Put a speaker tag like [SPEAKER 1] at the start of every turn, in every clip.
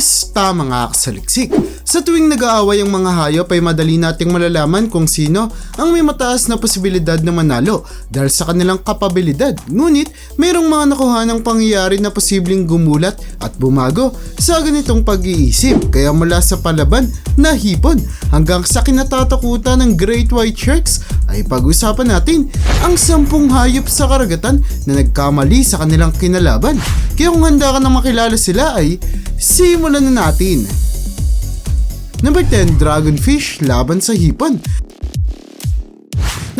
[SPEAKER 1] Kamusta mga kasaliksik? Sa tuwing nag-aaway ang mga hayop ay madali nating malalaman kung sino ang may mataas na posibilidad na manalo dahil sa kanilang kapabilidad. Ngunit, mayroong mga nakuha ng pangyayari na posibleng gumulat at bumago sa ganitong pag-iisip. Kaya mula sa palaban na hipon hanggang sa kinatatakutan ng Great White Sharks ay pag-usapan natin ang sampung hayop sa karagatan na nagkamali sa kanilang kinalaban. Kaya kung handa ka na makilala sila ay simulan na natin. Number 10, Dragonfish laban sa hipon.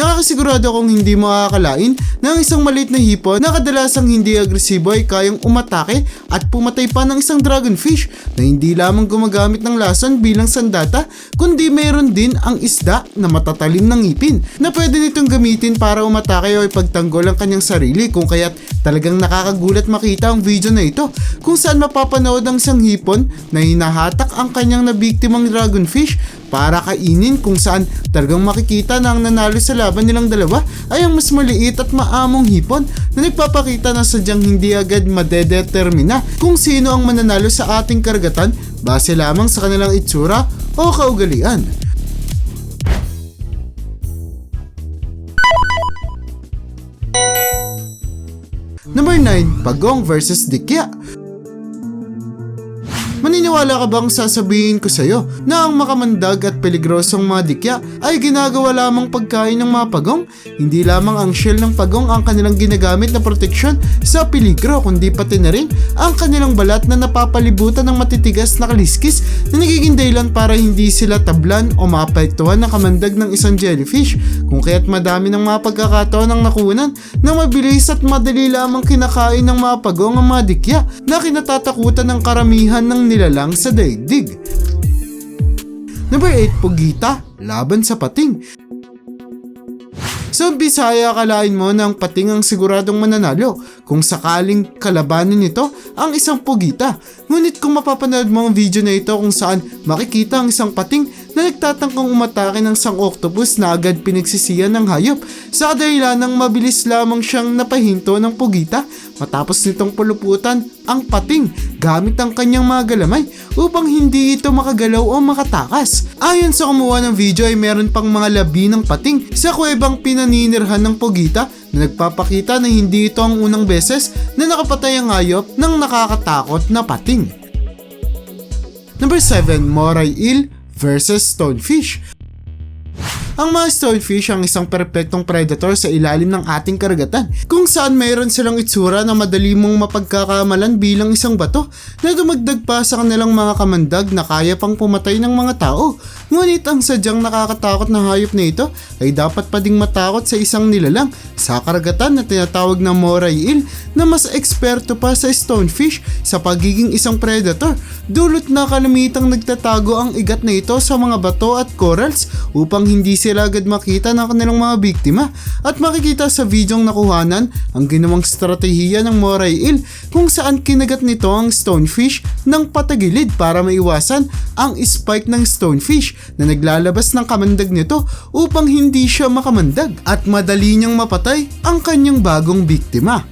[SPEAKER 1] Nakakasigurado akong hindi mo akakalain na ang isang maliit na hipon na kadalasang hindi agresibo ay kayang umatake at pumatay pa ng isang dragonfish na hindi lamang gumagamit ng lason bilang sandata kundi mayroon din ang isda na matatalim ng ngipin na pwede nitong gamitin para umatake o ipagtanggol ang kanyang sarili kung kaya't talagang nakakagulat makita ang video na ito kung saan mapapanood ang isang hipon na hinahatak ang kanyang nabiktimang dragonfish para kainin kung saan talagang makikita na ang nanalo sa laban nilang dalawa ay ang mas maliit at maamong hipon na nagpapakita na sadyang hindi agad madedetermina kung sino ang mananalo sa ating karagatan base lamang sa kanilang itsura o kaugalian. Number 9, Pagong versus Dikya. Maniniwala ka bang sasabihin ko sa'yo na ang makamandag at peligrosong mga dikya ay ginagawa lamang pagkain ng mga pagong? Hindi lamang ang shell ng pagong ang kanilang ginagamit na proteksyon sa peligro kundi pati na rin ang kanilang balat na napapalibutan ng matitigas na kaliskis na nagiging dahilan para hindi sila tablan o maapektuhan ng kamandag ng isang jellyfish kung kaya't madami ng mga pagkakataon ang nakunan na mabilis at madali lamang kinakain ng mga pagong ang mga dikya na kinatatakutan ng karamihan ng nilalang sa daigdig. Number 8, Pugita, laban sa pating. Sa Bisaya, akalain mo ang pating ang siguradong mananalo kung sakaling kalabanin nito ang isang pugita. Ngunit kung mapapanood mo ang video na ito kung saan makikita ang isang pating na nagtatangkang umatake ng isang octopus na agad pinagsisiyan ng hayop sa kadahilan ng mabilis lamang siyang napahinto ng pugita matapos nitong puluputan ang pating gamit ang kanyang mga galamay upang hindi ito makagalaw o makatakas. Ayon sa kumuha ng video ay meron pang mga labi ng pating sa kuwebang pinaninirhan ng pugita na nagpapakita na hindi ito ang unang beses na nakapatay ang hayop ng nakakatakot na pating. Number 7, Moray Eel versus Stonefish. Ang mga stonefish ang isang perpektong predator sa ilalim ng ating karagatan kung saan mayroon silang itsura na madali mong mapagkakamalan bilang isang bato na dumagdag pa sa kanilang mga kamandag na kaya pang pumatay ng mga tao. Ngunit ang sadyang nakakatakot na hayop na ito ay dapat pa ding matakot sa isang nilalang sa karagatan na tinatawag na moray eel na mas eksperto pa sa stonefish sa pagiging isang predator dulot na kalamitang nagtatago ang igat na ito sa mga bato at corals upang hindi sila agad makita ng kanilang mga biktima at makikita sa videong nakuhanan ang ginawang strategiya ng moray eel kung saan kinagat nito ang stonefish ng patagilid para maiwasan ang spike ng stonefish na naglalabas ng kamandag nito upang hindi siya makamandag at madali niyang mapatay ang kanyang bagong biktima.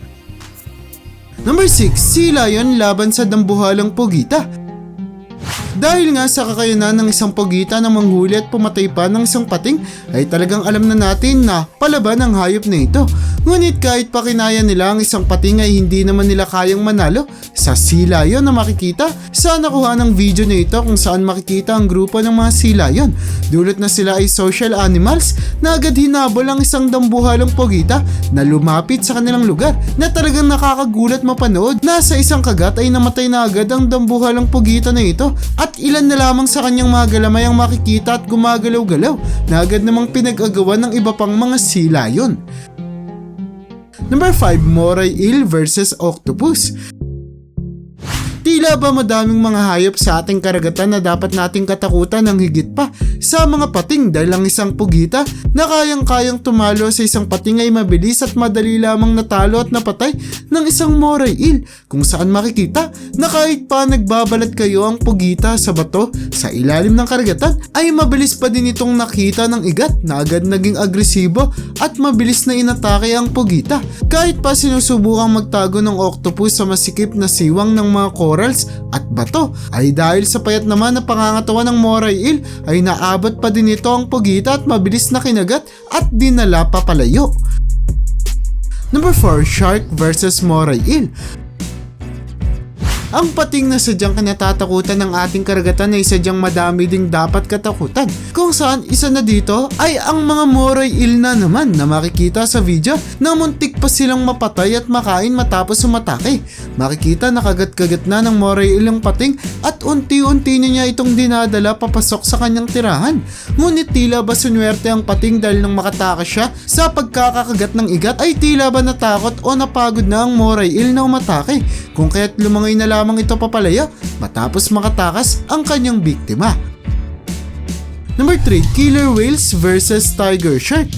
[SPEAKER 1] Number 6, Sea Lion laban sa dambuhalang pugita. Dahil nga sa kakayanan ng isang pugita na manghuli at pumatay pa ng isang pating ay talagang alam na natin na palaban ang hayop na ito. Ngunit kahit pa kinaya nila ang isang pating ay hindi naman nila kayang manalo sa sea lion na makikita sa nakuha ng video na ito kung saan makikita ang grupo ng mga sea lion. Dulot na sila ay social animals na agad hinabol ang isang dambuhalang pugita na lumapit sa kanilang lugar na talagang nakakagulat mapanood na sa isang kagat ay namatay na agad ang dambuhalang pugita na ito at ilan na lamang sa kanyang mga galamay ang makikita at gumagalaw-galaw na agad namang pinag-agawan ng iba pang mga sea lion. Number 5, Moray Eel versus Octopus. Tila ba madaming mga hayop sa ating karagatan na dapat nating katakutan ng higit pa sa mga pating dahil ang isang pugita na kayang-kayang tumalo sa isang pating ay mabilis at madali lamang natalo at napatay ng isang moray eel kung saan makikita na kahit pa nagbabalat kayo ang pugita sa bato sa ilalim ng karagatan ay mabilis pa din itong nakita ng igat na agad naging agresibo at mabilis na inatake ang pugita. Kahit pa sinusubukang magtago ng octopus sa masikip na siwang ng mga coral minerals at bato ay dahil sa payat naman na pangangatawan ng moray eel ay naabot pa din ito ang pugita at mabilis na kinagat at dinala papalayo. Number 4, Shark versus Moray Eel. Ang pating na sadyang kinatatakutan ng ating karagatan ay sadyang madami ding dapat katakutan. Kung saan isa na dito ay ang mga moray eel na naman na makikita sa video na muntik pa silang mapatay at makain matapos sumatake. Makikita nakagat-kagat na ng moray eel ang pating at unti-unti na niya itong dinadala papasok sa kanyang tirahan. Ngunit tila ba sunwerte ang pating dahil nang makatakas siya sa pagkakakagat ng igat ay tila ba natakot o napagod na ang moray eel na umatake. Kung kaya't lumangay na lamang ito papalaya matapos makatakas ang kanyang biktima. Number 3, Killer Whales versus Tiger Shark.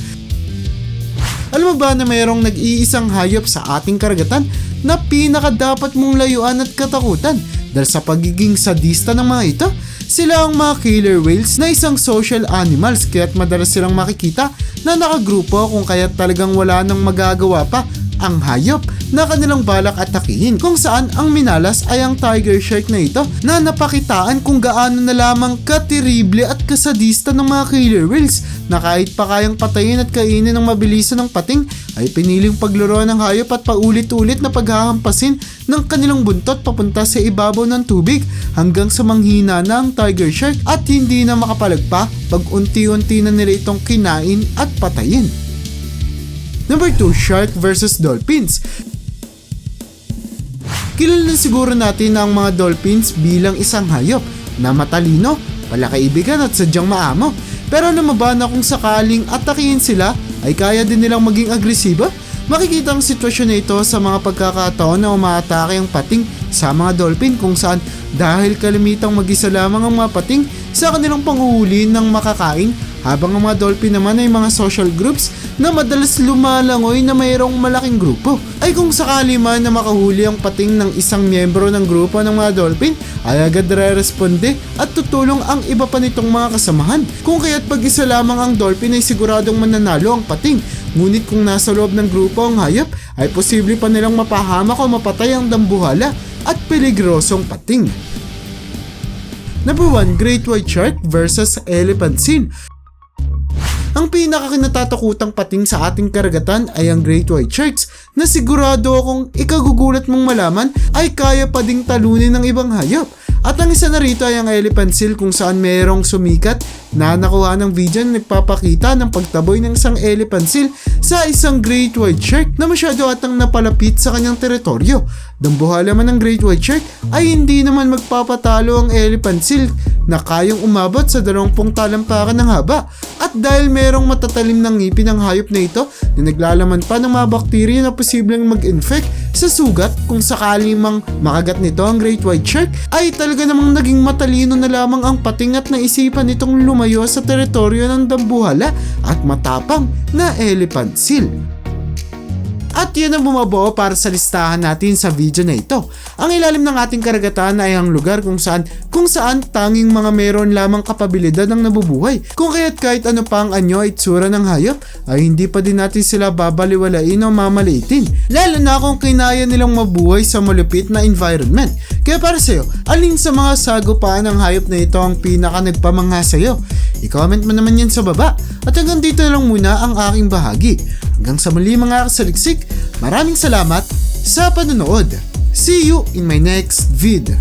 [SPEAKER 1] Alam mo ba na mayroong nag-iisang hayop sa ating karagatan na pinaka dapat mong layuan at katakutan dahil sa pagiging sadista ng mga ito? Sila ang mga killer whales na isang social animals kaya't madalas silang makikita na nakagrupo kung kaya't talagang wala nang magagawa pa ang hayop na kanilang balak atakihin kung saan ang minalas ay ang tiger shark na ito na napakitaan kung gaano na lamang katirible at kasadista ng mga killer whales na kahit pa kayang patayin at kainin ng mabilisan ng pating ay piniling paglaro ng hayop at paulit-ulit na paghahampasin ng kanilang buntot papunta sa ibabaw ng tubig hanggang sa manghina na ang tiger shark at hindi na makapalagpa pag unti-unti na nila itong kinain at patayin. Number 2, Shark versus Dolphins. Kilala na siguro natin ang mga dolphins bilang isang hayop na matalino, palakaibigan at sadyang maamo. Pero naman ba na kung sakaling atakihin sila ay kaya din nilang maging agresiba? Makikita ang sitwasyon na ito sa mga pagkakataon na umaatake ang pating sa mga dolphin kung saan dahil kalimitang mag-isa lamang ang mga pating sa kanilang panguhuli ng makakain habang ang mga dolphin naman ay mga social groups na madalas lumalangoy na mayroong malaking grupo. Ay kung sakali man na makahuli ang pating ng isang miyembro ng grupo ng mga dolphin, ay agad re-responde at tutulong ang iba pa nitong mga kasamahan. Kung kaya't pag isa lamang ang dolphin ay siguradong mananalo ang pating. Ngunit kung nasa loob ng grupo ang hayop, ay posible pa nilang mapahamak o mapatay ang dambuhala at peligrosong pating. Number 1, Great White Shark versus Elephant Seal. Ang pinakakinatatakutang pating sa ating karagatan ay ang Great White Sharks na sigurado akong ikagugulat mong malaman ay kaya pa ding talunin ng ibang hayop. At ang isa na rito ay ang elephant seal kung saan mayroong sumikat na nakuha ng video na nagpapakita ng pagtaboy ng isang elephant seal sa isang great white shark na masyado atang napalapit sa kanyang teritoryo. Dambuhala man ng great white shark ay hindi naman magpapatalo ang elephant seal na kayang umabot sa 20 talampakan ng haba. At dahil mayroong matatalim ng ngipin ng hayop na ito na naglalaman pa ng mga bakterya na posibleng mag-infect sa sugat kung sakali mang makagat nito ang great white shark ay talaga namang naging matalino na lamang ang pating at naisipan nitong lumayo sa teritoryo ng dambuhala at matapang na elephant seal. At yun ang bumabuo para sa listahan natin sa video na ito. Ang ilalim ng ating karagatan ay ang lugar kung saan kung saan tanging mga meron lamang kapabilidad ang nabubuhay. Kung kaya't kahit ano pa ang anyo at itsura ng hayop ay hindi pa din natin sila babaliwalain o mamaliitin. Lalo na kung kinaya nilang mabuhay sa malupit na environment. Kaya para sa'yo, alin sa mga sagupaan ng hayop na ito ang pinaka nagpamangha sa'yo? I-comment mo naman yan sa baba. At hanggang dito lang muna ang aking bahagi. Hanggang sa muli mga kasaliksik, maraming salamat sa panonood. See you in my next vid.